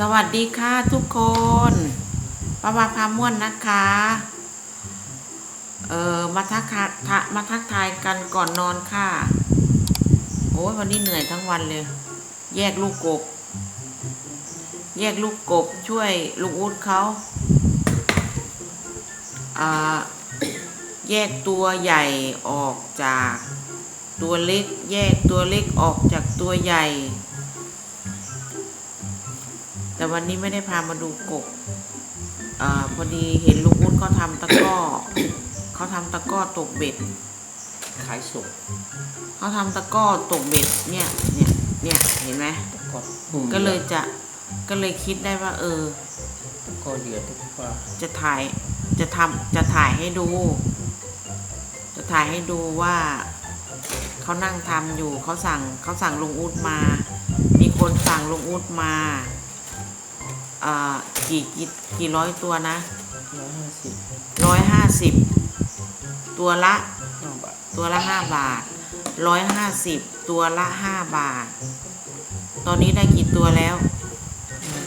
สวัสดีค่ะทุกคนป้าวาพาม่วนนะคะ เออมาทักทายทะมาทักทายกันก่อนนอนค่ะ โอ้ยวันนี้เหนื่อยทั้งวันเลย แยกลูกกบ แยกลูกกบช่วยลุงอู๊ดเขาอ่าแยกตัวใหญ่ออกจากตัวเล็ก แยกตัวเล็กออกจากตัวใหญ่ แต่วันนี้ไม่ได้พามาดูกบอาพอดีเห็นลุงอุ้นเขาทำตะกร้อเขาทำตะกร้อตกเบ็ดขายส่งเขาทำตะกร้อตกเบ็ดเนี่ยเนี่ยเนี่ยเห็นไหมก็หุ่มก็เลยจะก็เลยคิดได้ว่า เออก็เหลือทุกว่าจะถ่ายจะทำจะถ่ายให้ดู จะถ่ายให้ดูว่าเขานั่งทำอยู่เขาสั่งเขาสั่งลุงอุดมา มีคนสั่งลุงอุดมา อ่ากี่กี่กี่ร้อยตัวนะร้อยห้าสิบร้อยห้าสิบตัวละห้าบาทตัวละห้าบาทร้อยห้าสิบตัวละห้าบาท ตอนนี้ได้กี่ตัวแล้ว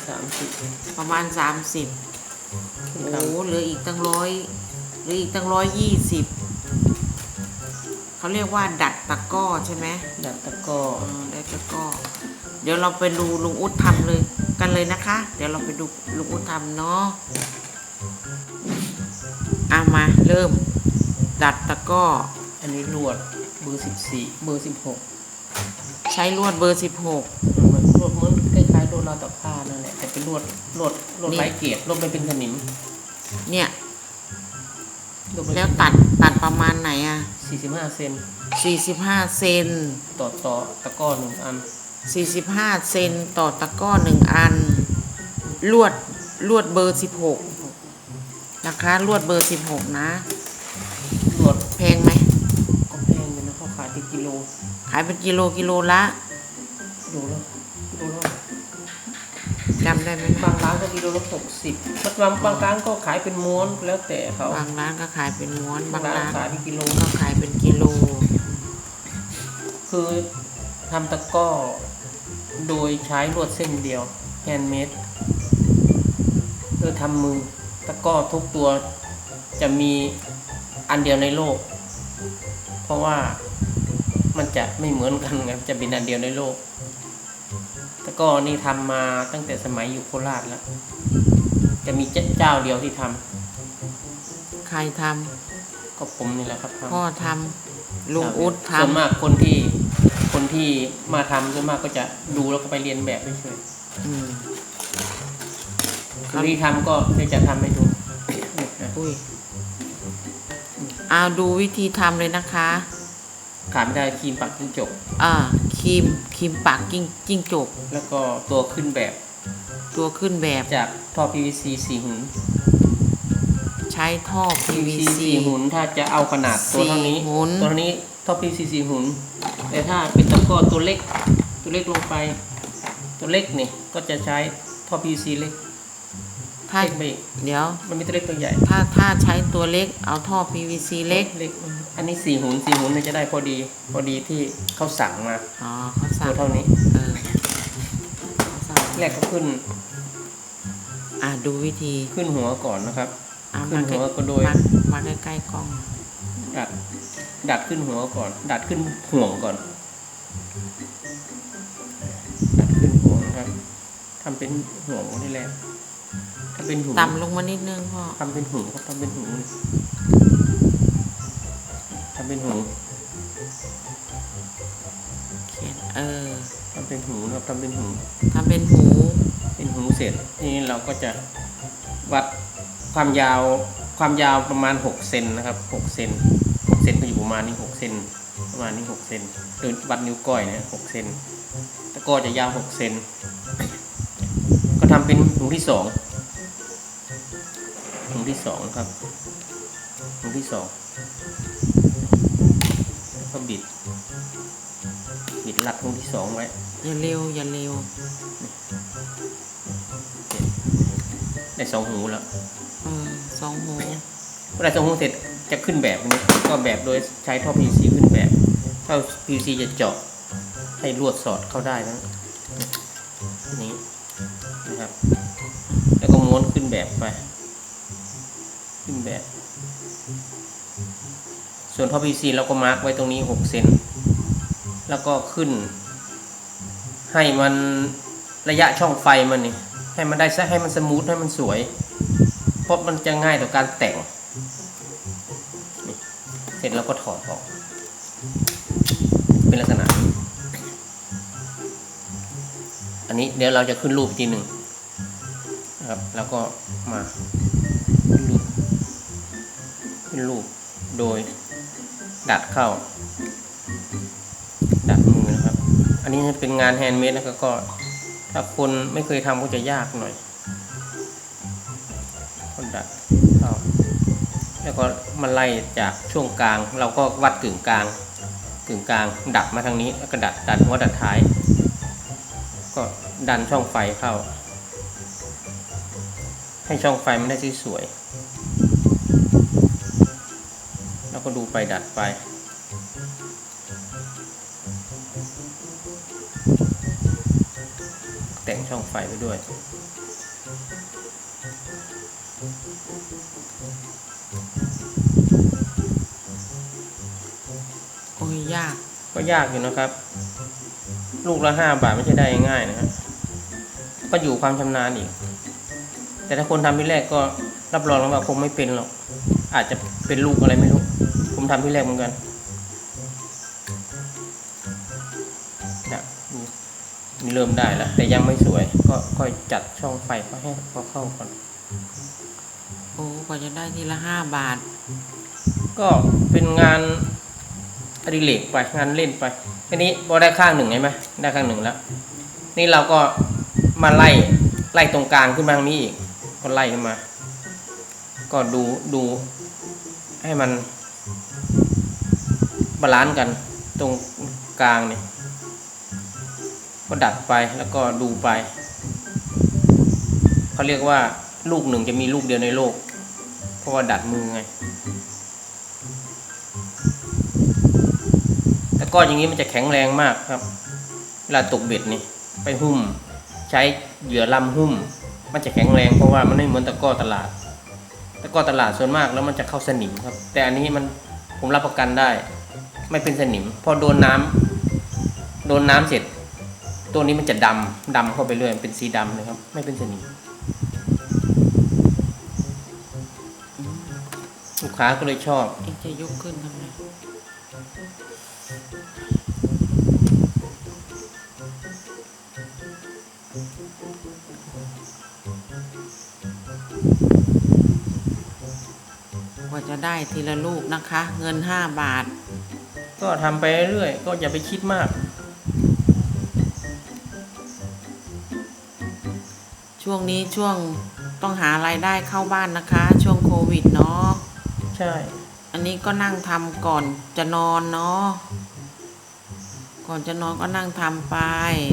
สามสิบประมาณสามสิบขึ้นโอ้คโหเหลืออีกตั้งร้อยเหลืออีกตั้งร้อยยี่สิบเขาเรียกว่าดัดตะกร้อใช่ไหมำดัดตะกร้อเออได้ตะกร้อ เดี๋ยวเราไปดูลุงอุดทำเลยกันเลยนะคะ เดี๋ยวเราไปดูลุงอุดทำเนาะอามาเริ่ม ดัดตะกร้อ อันนี้ลวดเบอร์สิบสี่เบอร์สิบหกใช้ลวดเบอร์สิบหกเหมือนลวดเหมือนคล้ายๆลวดราวตากผ้านั่นแหละแต่เป็นลวดลวดลวดนี่ไร้เกรดลวดไม่เป็นสนิม เนี่ยลวดไม่แล้วตัดตัดประมาณไหนอะสี่สิบห้าเซนสี่สิบห้าเซนต่อต่อตะกร้อหนึ่งอัน สี่สิบห้าเซนต่อตะกร้อหนึ่งอัน ลวดลวดเบอร์สิบหกนะคะ ลวดเบอร์สิบหกนะลวดแพงไหมก็แพงอยู่นะเขาขายเป็นกิโล ขายเป็นกิโลกิโลละดูแล้วดูแล้วจำได้ไหมบางร้านก็กิโลละหกสิบบางบางร้านก็ขายเป็นม้วนแล้วแต่เขาบางร้านก็ขายเป็นม้วนบาบางงร้านร้านขายเป็นกิโลก็ขายเป็นกิโล คือทำตะกร้อ โดยใช้ลวดเส้นเดียวแฮนด์เมดโดยทำมือตะกร้อทุกตัวจะมีอันเดียวในโลก เพราะว่ามันจะไม่เหมือนกันไงจะเป็นอันเดียวในโลกตะกร้อนี่ทำมาตั้งแต่สมัยอยู่โคราชแล้ว จะมีเจ้าเดียวที่ทำใครทก็ผมนี่แหละครับำทำพ่อทำลุงอุดส่วนทำมากคนที่ คนที่มาทำส่วนมากก็จะดูแล้วก็ไปเรียนแบบเฉยอืมๆคนที่ทำก็เดี๋ยวจะทำให้ดูนี่นะอุ้ยเอาดูวิธีทำเลยนะคะ ขาดไม่ได้ครีมปักจิ้งจกอ่าครีมครีมปากกิ้งจิ้งจกแล้วก็ตัวขึ้นแบบตัวขึ้นแบบจากท่อ PVC สี่หุนใช้ท่อ PVC PVC สี่หุนถ้าจะเอาขนาดตัวเท่านี้ สี่หุนตัวเท่านี้ท่อ PVC สี่หุน แต่ถ้าเป็นตะกร้อตัวเล็กตัวเล็กลงไป ตัวเล็กนี่ก็จะใช้ท่อ PVC เล็กถ้าเล็กไปอีกเดี๋ยว มันมีตัวเล็กตัวใหญ่ถ้าถ้าใช้ตัวเล็กเอาท่อ PVC เล็กเล็กอันนี้สี่หุนสี่หุนเนี่ยจะได้พอดีพอดีที่เขาสั่งมาอ๋อเขาสั่ตังวเท่านี้เออเขาสั่งแรกก็ขึ้นอ่าดูวิธีขึ้นหัวก่อนนะครับ อ่าขึ้มานใกหัล้วก็โดย มามาใกล้ๆกล้องดัด ดัดขึ้นหัวก่อน ดัดขึ้นห่วงก่อน ดัดขึ้นห่วงนะครับทำเป็นห่วงนี่แหละถ้าเป็นหูต่ำลงมานิดนึงพ่อทำเป็นหูครับทำเป็นหูทำเป็นหูเขียนเออทำเป็นหูนะครับทำเป็นหูทำเป็นหู เป็นหูเสร็จนี่เราก็จะวัดความยาวความยาวประมาณ 6 เซนนะครับ 6 เซน6เซ นก็อยู่ประมาณนี้6เซนประมาณนี้6เซนโดยวัดนิ้วก้อยเนี่ย6เซนตะกร้อจะยาว6เซนก็ทำเป็นหูที่สองหูที่สองนะครับหูที่สองแล้วก็บิด บิดรัดหูที่สองไว้อย่าเร็วอย่าเร็วได้สองหูแล้วเออสองหูเวลาสองหูเสร็จ จะขึ้นแบบนี้ก็แบบโดยใช้ท่อ PVC ขึ้นแบบท่อ PVC จะเจาะให้ลวดสอดเข้าได้นะนี้นะครับแล้วก็ม้วนขึ้นแบบไป ขึ้นแบบ ส่วนท่อ PVC เราก็มาร์กไว้ตรงนี้หกเซนแล้วก็ขึ้น ให้มันระยะช่องไฟมันนี่ให้มันได้ซะให้มันสมูทให้มันสวย เพราะมันจะง่ายต่อการแต่ง เสร็จแล้วก็ถอดออก เป็นลักษณะ อันนี้เดี๋ยวเราจะขึ้นรูปทีหนึ่งนะครับ แล้วก็มาขึ้นรูปขึ้นรูปโดยดัดเข้า ดัดมือนะครับ อันนี้เป็นงานแฮนด์เมดนะครับก็ถ้าคนไม่เคยทำก็จะยากหน่อยก็ดัด แล้วก็มาไล่จากช่วงกลาง เราก็วัดกึ่งกลาง กึ่งกลาง ดัดมาทางนี้แล้วก็ดัดดันหัวดัดท้าย ก็ดันช่องไฟเข้า ให้ช่องไฟมันได้สวย แล้วก็ดูไปดัดไปแต่งช่องไฟไปด้วย ก็ยากอยู่นะครับ ลูกละห้าบาทไม่ใช่ได้ง่ายนะครับก็อยู่ความชำนาญอีก แต่ถ้าคนทำที่แรกก็รับรองแล้วว่าคงไม่เป็นหรอก อาจจะเป็นลูกอะไรไม่รู้ ผมทำที่แรกเหมือนกันนะนี่นี่เริ่มได้แล้ว แต่ยังไม่สวย ก็ค่อยจัดช่องไฟก็ให้พอเข้าก่อนโอ้กว่าจะได้ทีละห้าบาท ก็เป็นงานอ ดิเรกไปงานเล่นไปทีนี้พอได้ข้างหนึ่งใช่ไหมได้ข้างหนึ่งแล้ว นี่เราก็มาไล่ไล่ตรงกลางขึ้นมาทางนี้อีกก็ไล่ขึ้นมา ก็ดูดูให้มันบาลานซ์กันตรงกลางเนี่ยก็ดัดไปแล้วก็ดูไปเขาเรียกว่าลูกหนึ่งจะมีลูกเดียวในโลก เพราะว่าดัดมือไง ก้อนอย่างนี้มันจะแข็งแรงมากครับ เวลาตกเบ็ดนี่ไปหุ้ม ใช้เหยื่อลำหุ้ม มันจะแข็งแรงเพราะว่ามันไม่เหมือนตะก้อตลาด ตะก้อตลาดส่วนมากแล้วมันจะเข้าสนิมครับ แต่อันนี้มันผมรับประกันได้ ไม่เป็นสนิม พอโดนน้ำโดนน้ำเสร็จ ตัวนี้มันจะดำดำเข้าไปเรื่อยเป็นสีดำเลยครับ ไม่เป็นสนิมลูกค้าก็เลยชอบเองจะยกขึ้นทำไม จะได้ทีละลูกนะคะ เงินห้าบาท ก็ทำไปเรื่อยๆก็อย่าไปคิดมาก ช่วงนี้ช่วงต้องหารายได้เข้าบ้านนะคะ ช่วงโควิดเนาะใช่ อันนี้ก็นั่งทำก่อนจะนอนเนาะก่อนจะนอนก็นั่งทำไป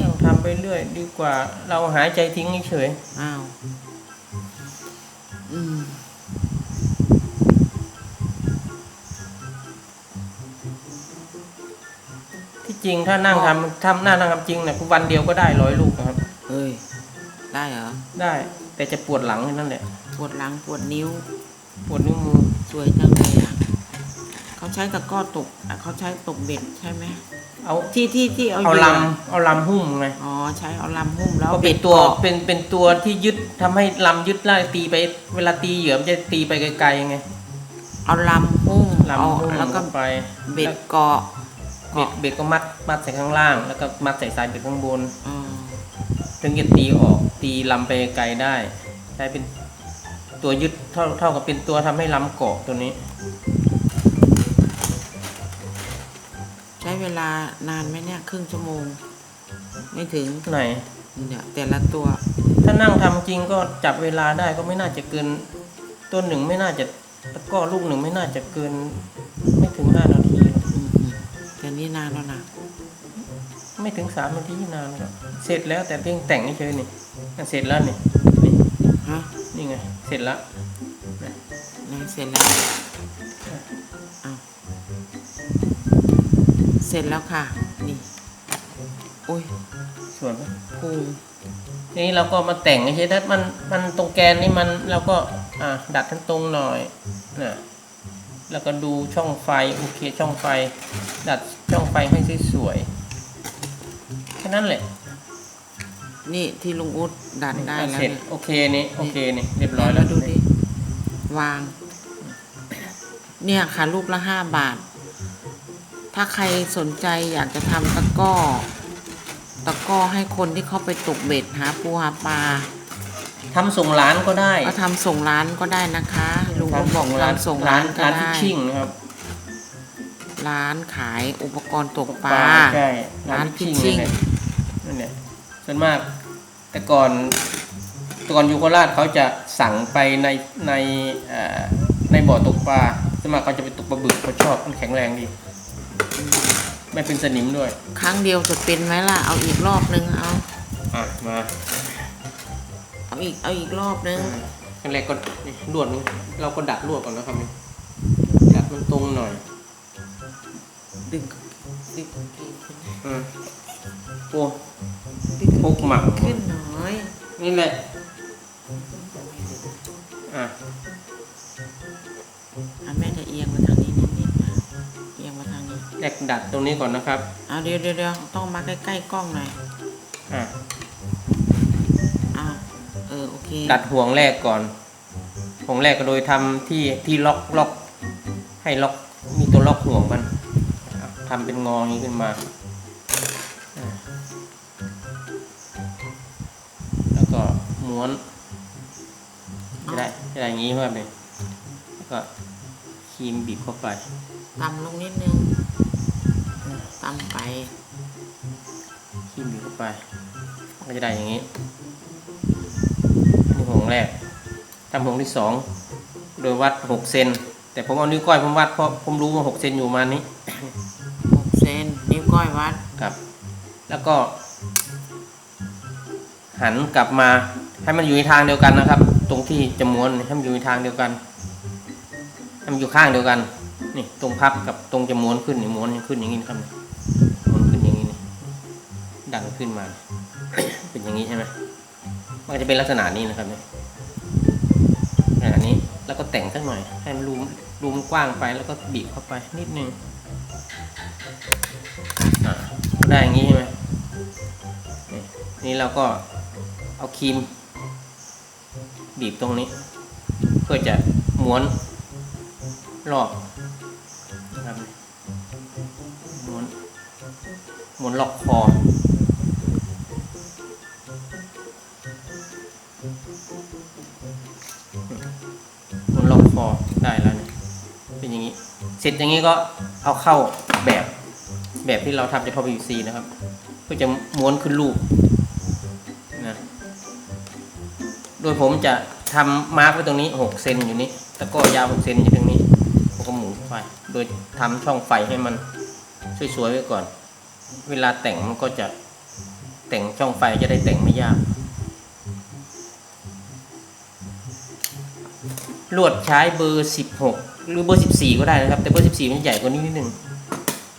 เราทำไปเรื่อย ดีกว่า เราหายใจทิ้งเฉยอ้าว อืม ริงถ้านั่งทำทำหน้านั่งทำจริงเนี่ยวันเดียวก็ได้ร้อยลูกนะครับ เฮ้ย ได้เหรอ ได้แต่จะปวดหลังแค่นั่นแหละ ปวดหลังปวดนิ้ว ปวดนิ้วมือสวยจังเลยอะเขาใช้ตะกร้อตกอะเขาใช้ตกเบ็ดใช่ไหมเอาที่ที่ที่เอาเอาหยื่ลำเอาลำหุ้มไงอ๋อใช้เอาลำหุ้มแล้วก็เป็นดตัวกาะเป็นเป็นตัวที่ยึดทำให้ลำยึดแล้วตีไป เวลาตีเหยื่อมันจะตีไปไกลๆไงเอาลำหุ้มเอาลำหุ้มแล้วก็ไปเบ็ดเกาะ เบ็ดเบ็ดก็มัดมัดใส่ข้างล่าง แล้วก็มัดใส่สายเบ็ดข้างบน อืมถึงจะตีออกตีลำไปไกลได้ ใช้เป็นตัวยึดเท่าเท่ากับเป็นตัวทำให้ลำเกาะตัวนี้ ใช้เวลานานไหมเนี่ยครึ่งชั่วโมง ไม่ถึงไหน เนี่ยแต่ละตัวถ้านั่งทำจริงก็จับเวลาได้ก็ไม่น่าจะเกินต้นหนึ่งไม่น่าจะตะกร้อลูกหนึ่งไม่น่าจะเกิน ไม่ถึงห้านา นี่นานแล้วนะไม่ถึงสามนาทีนานหรอกเสร็จแล้วแต่เพียงแต่งเฉยๆนี่อะเสร็จแล้วนี่นี่ฮะนี่ไง เสร็จแล้วไหนเสร็จแล้วเอาเสร็จแล้วค่ะ นี่โอ้ยส่วนไหมพุงทีนี้เราก็มาแต่งใช่ถ้ามันมันตรงแกนนี่มันเราก็อะดัดให้ตรงหน่อยนะ แล้วก็ดูช่องไฟ โอเคช่องไฟ ดัดช่องไฟให้สวยๆแค่นั้นแหละนี่ที่ลุงอุ๊ดดัดได้แล้วเสร็จเนี่ยโอเคนี่โอเคนี่เรียบร้อยแล้แล้ววดูดิ วาง เนี่ยค่ะรูปละห้าบาท ถ้าใครสนใจอยากจะทำตะกร้อ ตะกร้อให้คนที่เขาไปตกเบ็ดหาปูหาปลา ทำส่งร้านก็ได้ก็ทำส่งร้านก็ได้นะคะลุงก็บอกทำร้านทำส่งร้านก็ร้านฟิชได้ชิ่งนะครับร้านขายอุปกรณ์ตกปลาใช่ร้านร้านฟิช fishing ชิ่งนั่นแหละส่วนมาก แต่ก่อนแต่ก่อนอยูโคราชเขาจะสั่งไปในในเอ่อในบ่อตกปลาส่วนมากเขาจะไปตกปลาบึกเขาชอบมันแข็งแรงดีไม่เป็นสนิมด้วย ครั้งเดียวจะเป็นไหมล่ะ เอาอีกรอบนึงเอา อะ มา เอาอีกเอาอีกรอบนึงขั้นแรกก็นี่ลวดนี้เราก็ดัดลวดก่อนนะครับนี่ดัดมันตรงหน่อย ดึงดึงกางเกงขึ้นอืมโอ้ดึงพกหมักขึ้นหน่อย นี่แหละ อะอะแม่จะเอียงมาทางนี้นิดนิดนะเอียงมาทางนี้แรกดัดตรงนี้ก่อนนะครับ เอาเดี๋ยวเดี๋ยวเดี๋ยวต้องมาใกล้ๆกล้องหน่อย อะอ้าว เออโอเคดัดห่วงแรกก่อน ห่วงแรกก็โดยทำที่ที่ล็อกล็อกให้ล็อกมีตัวล็อกห่วงมันอะทำเป็นงออย่างนี้ขึ้นมาอะแล้วก็ม้วนจะได้จะได้อย่างนี้ครับเนี่ยแล้วก็ครีมบีบเข้าไปต่ำลงนิดนึงต่ำไปครีมบีบเข้าไป ก็จะได้อย่างนี้นี่ห่ว งแรกทำห่วงที่สองโดยวัดหกเซนแต่ผมเอานิ้วก้อยผมวัดเพราะผมรู้ว่าหกเซนอยู่ประมาณนี้หกเซนนิ้วก้อยวัดครับ แล้วก็ หันกลับมาให้มันอยู่ในทางเดียวกันนะครับ ตรงที่จะม้วนให้มันอยู่ในทางเดียวกันให้มันอยู่ข้างเดียวกันนี่ตรงพับกับตรงจะม้วนขึ้นนี่ม้วนขึ้นอย่างนี้นะครับม้วนขึ้นอย่างนี้นี่ดันขึ้นมา เป็นอย่างนี้ใช่ไหมมันก็จะเป็นลักษณะนี้นะครับเนี่ย อันนี้แล้วก็แต่งสักหน่อย ให้มันรูมรูมกว้างไปแล้วก็บีบเข้าไปนิดนึงได้อย่างนี้ใช่ไหมนี่นี่เราก็เอาครีม บีบตรงนี้ เพื่อจะม้วนรอบนะครับม้วนม้วนล็อกคอ ร็จอย่างนี้ก็เอาเข้าแบบแบบที่เราทำจากท่อ PVC นะครับเพื่อจะม้วนขึ้นรูปนะโดยผมจะทำมาร์กไว้ตรงนี้6เซนอยู่นี้แล้วก็ยาว6เซนอยู่ตรงนี้ผมก็หมุนไป โดยทำช่องไฟให้มันสวยๆไว้ก่อน เวลาแต่งมันก็จะแต่งช่องไฟจะได้แต่งไม่ยาก ลวดใช้เบอร์ 16 หรือเบอร์14ก็ได้นะครับ แต่เบอร์14มันใหญ่กว่านี้นิดนึง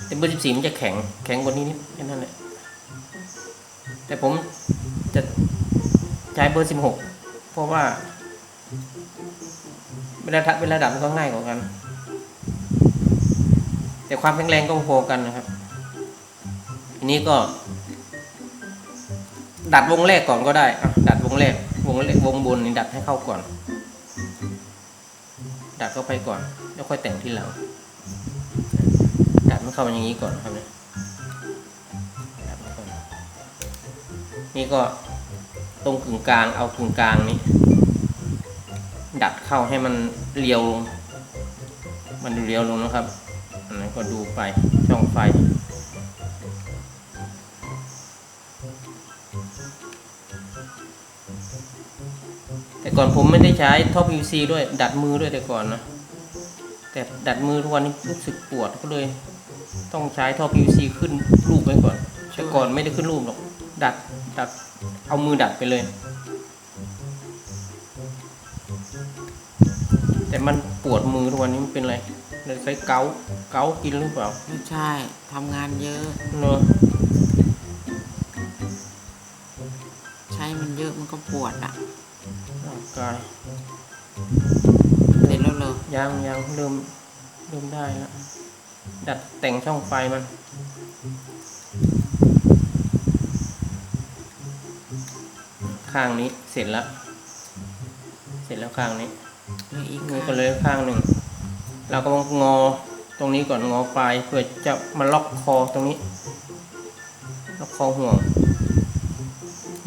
แต่เบอร์14มันจะแข็งแข็งกว่านี้นิดแค่นั้นแหละแต่ผมจะใช้เบอร์16เพราะว่าเวลาทัดเวลาดับมันก็ง่ายกว่ากัน แต่ความแข็งแรงก็พอกันนะครับทีนี้ก็ ดัดวงแรกก่อนก็ได้ดัดวงแรกวงแรกวงบนนี่ดัดให้เข้าก่อน ดัดเข้าไปก่อน แล้วค่อยแต่งที่หลังดัดมันเข้ามาอย่างนี้ก่อนครับเนี่ยดัดมันก่อนนี่ก็ตรงกึ่งกลางเอากึ่งกลางนี้ ดัดเข้าให้มันเรียวลง มันดูเรียวลงนะครับอันนั้นก็ดูไปช่องไฟ ก่อนผมไม่ได้ใช้ท่อ PVC ด้วย ดัดมือด้วยแต่ก่อนนะ แต่ดัดมือทุกวันนี้รู้สึกปวดก็เลย ต้องใช้ท่อ PVC ขึ้นรูปไว้ก่อนแต่ก่อนไม่ได้ขึ้นรูปหรอก ดัดดัดเอามือดัดไปเลย แต่มันปวดมือทุกวันนี้มันเป็นอะไรเลยใช้เกาต์เกาต์กินหรือเปล่าไม่ใช่ทำงานเยอะเนอะใช้มันมันเยอะมันก็ปวดอะร่างกายเสร็จแล้วเลยยังยังเริ่มเริ่มได้แล้วดัดแต่งช่องไฟมันข้างนี้เสร็จแล้ว เสร็จแล้วข้างนี้เหลืออีกนี่ค่ะก็เลยข้างหนึ่ง เราก็งอตรงนี้ก่อนงอปลายเพื่อจะมาล็อกคอตรงนี้ ล็อกคอห่วง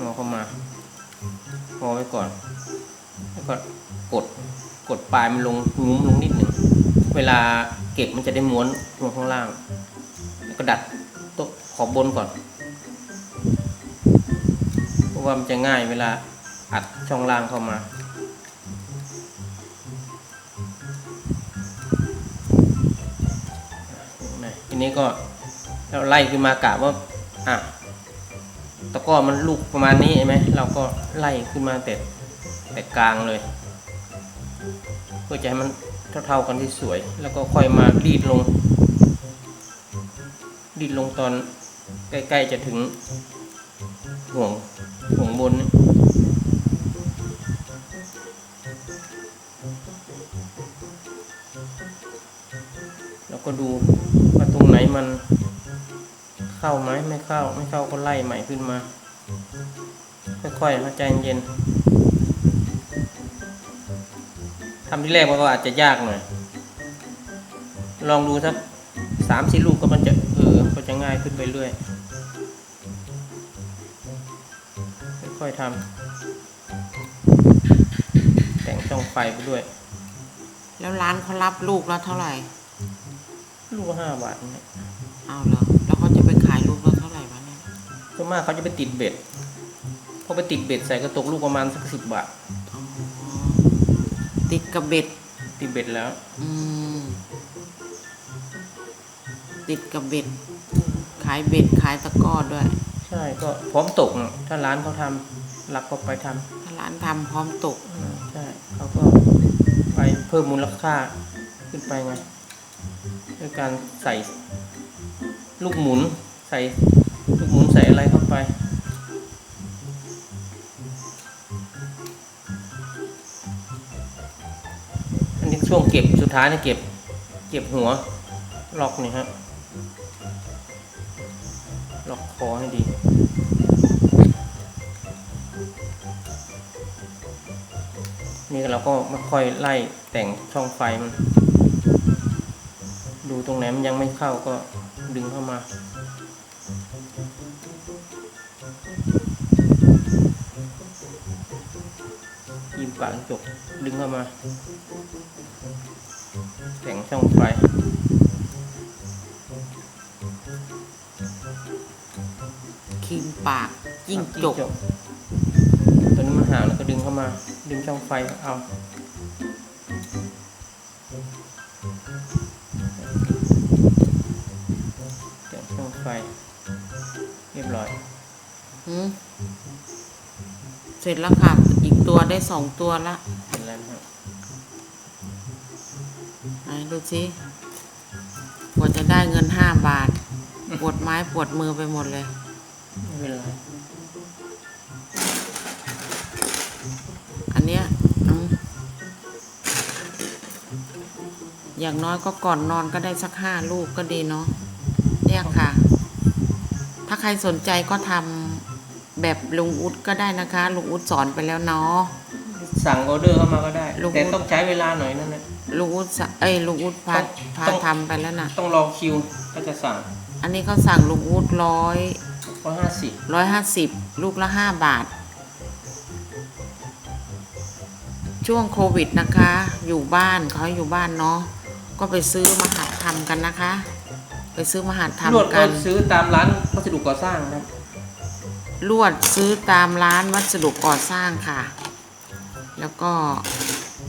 งอเข้ามางอไว้ก่อน แล้วก็กดกดปลายมันลงงุ้มลงนิดหนึ่งเวลาเก็บมันจะได้ม้วนลงข้างล่าง แล้วก็ดัดต๊ะขอบบนก่อน เพราะว่ามันจะง่ายเวลาอัดช่องล่างเข้ามานะทีนี้ก็เราไล่ขึ้นมากะว่าอะตะก้อมันลูกประมาณนี้ใช่ไหมเราก็ไล่ขึ้นมาแต่ แต่กลางเลย เพื่อจะให้มันเท่าๆกันที่สวย แล้วก็ค่อยมารีดลง รีดลงตอนใกล้ๆจะถึงห่วงห่วงบนแล้วก็ดูว่าตรงไหนมันเข้าไหมไม่เข้า ไม่เข้าก็ไล่ใหม่ขึ้นมา ค่อยๆใจเย็น ทำที่แรกมันก็อาจจะยากหน่อย ลองดูสักสามสี่ลูกก็มันจะเออก็จะง่ายขึ้นไปเรื่อย ค่อยๆทำแต่งช่องไฟไปด้วย แล้วร้านเขารับลูกแล้วเท่าไหร่ ลูกละห้าบาทเนี่ยเอาเหรอแล้วเขาจะไปขายลูกแล้วเท่าไหร่วะเนี่ยส่วนมากเขาจะไปติดเบ็ดพอไปติดเบ็ดใส่ก็ตกลูกประมาณสักสิบบาทอ๋อ ติดกับเบ็ด ติดเบ็ดแล้ว อืม ติดกับเบ็ด ขายเบ็ดขายตะกร้อด้วย ใช่ก็พร้อมตกเนอะถ้าร้านเขาทำรับก็ไปทำถ้าร้านทำพร้อมตกอืมใช่เขาก็ไปเพิ่มมูลค่าขึ้นไปไงด้วยการใส่ลูกหมุน ใส่ลูกหมุนใส่อะไรเข้าไป ช่วงเก็บสุดท้ายเนี่ยเก็บ เก็บหัวล็อกนี่ฮะล็อกคอให้ดีนี่เราก็มาค่อยไล่แต่งช่องไฟมัน ดูตรงไหนมันยังไม่เข้าก็ดึงเข้ามา ยิมปากจกดึงเข้ามา แต่งช่องไฟครีมปากยิ่งจกตัวนี้มันห่างแล้วก็ดึงเข้ามา ดึงช่องไฟเอาแต่งช่องไฟ เรียบร้อยหืมเสร็จแล้วค่ะ อีกตัวได้สองตัวละ ดูสิกว่าจะได้เงินห้าบาท ปวดไม้ปวดมือไปหมดเลย ไม่เป็นไรอันเนี้ยอืมอย่างน้อยก็ก่อนนอนก็ได้สักห้าลูกก็ดีเนาะเนี่ยค่ะ ถ้าใครสนใจก็ทำแบบลุงอุดก็ได้นะคะ ลุงอุดสอนไปแล้วเนาะ สั่งออเดอร์เข้ามาก็ได้ ลูก แต่ต้องใช้เวลาหน่อยนั่นแหละลุงอุดสะเอ้ยลุงอุดพาต้องพาต้อง ทำไปแล้วนะต้องรอคิวถ้าจะสั่งอันนี้เขาสั่งลุงอุดร้อยก็ห้าสิบร้อยห้าสิบลูกละห้าบาท ช่วงโควิดนะคะ อยู่บ้านเขาให้อยู่บ้านเนาะก็ไปซื้อมาหัดทำกันนะคะ ไปซื้อมาหัดลวดทำก็กัน ซื้อตามร้านวัสดุก่อสร้างนะครับลวดซื้อตามร้านวัสดุก่อสร้างค่ะ แล้วก็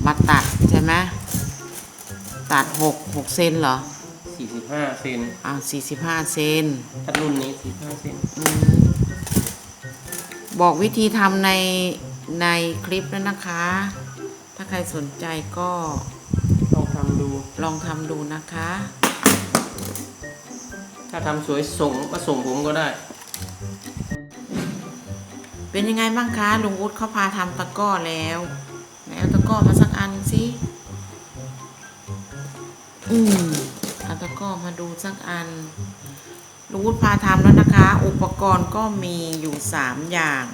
มาตัดใช่ไหมตัดหกหกเซนเหรอสี่สิบห้าเซนอ่าสี่สิบห้าเซนถ้ารุ่นนี้สี่ห้าเซนอืมบอกวิธีทำในในคลิปแล้วนะคะ ถ้าใครสนใจก็ลองทำดู ลองทำดูนะคะ ถ้าทำสวยส่งมาส่งผมก็ได้ เป็นยังไงบ้างคะลุงอุ๊ดเขาพาทำตะก้อแล้วไหนเอาตะก้อมาสักอันสิอืมเอาตะก้อมาดูสักอันลุงอุ๊ดพาทำแล้วนะคะ อุปกรณ์ก็มีอยู่สามอย่าง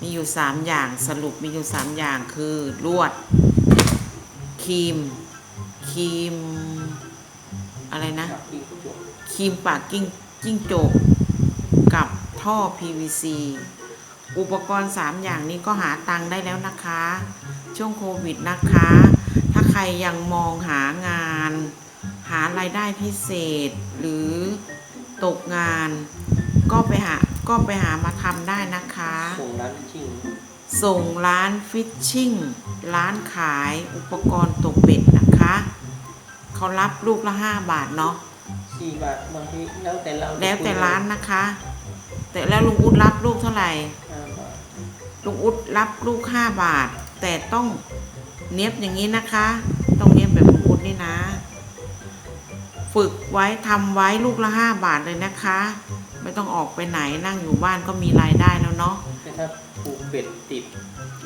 มีอยู่สามอย่างสรุปมีอยู่สามอย่างคือลวดครีมครีม อะไรนะครีมปากกิ้งจิ้งจกกับท่อ PVC อุปกรณ์ 3 อย่างนี้ก็หาตังค์ได้แล้วนะคะ ช่วงโควิดนะคะ ถ้าใครยังมองหางาน หารายได้พิเศษ หรือตกงาน ก็ไปหาก็ไปหามาทำได้นะคะ ส่งร้านชิ่งส่งร้านฟิชชิ่งร้านขายอุปกรณ์ตกเบ็ดนะคะ เขารับลูกละ 5 บาทเนาะสี่บาทบางทีแล้วแต่เราแล้วแต่ร้านนะคะ แต่แล้วลุงอุ๊ดรับลูกเท่าไหร่ห้าบาท ลุงอุ๊ดรับลูกห้าบาท แต่ต้องเนียบอย่างนี้นะคะ ต้องเนียบแบบลุงอุ๊ดนี่นะ ฝึกไว้ทำไว้ลูกละห้าบาทเลยนะคะ ไม่ต้องออกไปไหนนั่งอยู่บ้านก็มีรายได้แล้วเนาะแต่ถ้าปลูกเป็ดติด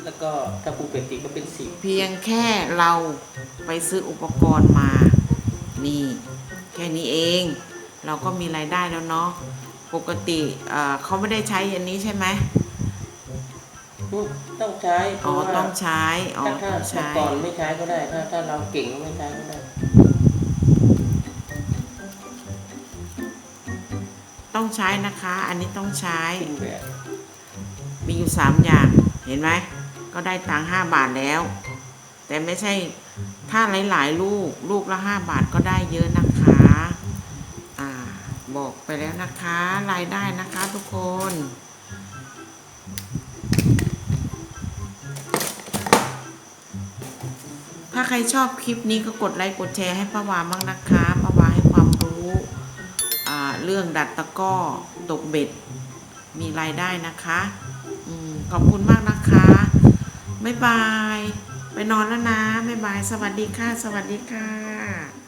แล้วก็ถ้าปลูกเป็ดติดก็เป็นสิบเพียงแค่เราไปซื้ออุปกรณ์มา นี่ แค่นี้เอง เราก็มีรายได้แล้วเนาะปกติเอ่อเขาไม่ได้ใช้อันนี้ใช่ไหมอืม ต้องใช้เพอ๋อราะว่าต้องใช้อ๋อถ้าถ้าต้องแต่ใช้ก่อนไม่ใช้ก็ได้ ถ้าถ้าเราเก่งไม่ใช้ก็ได้ ต้องใช้นะคะ อันนี้ต้องใช้เป็นแบบมีอยู่สามอย่างเห็นไหมก็ได้ตังค์ห้าบาทแล้ว แต่ไม่ใช่ถ้าหลายๆ ลูกลูกละห้าบาทก็ได้เยอะนะคะอ่าบอกไปแล้วนะคะรายได้นะคะทุกคน ใครชอบคลิปนี้ก็กดไลค์กดแชร์ให้ป้าวาบ้างนะคะป้าวาให้ความรู้เรื่องดัดตะก้อตกเบ็ด มีรายได้นะคะอขอบคุณมากนะคะบ๊ายบาย ไปนอนแล้วนะบ๊ายบาย สวัสดีค่ะ สวัสดีค่ะ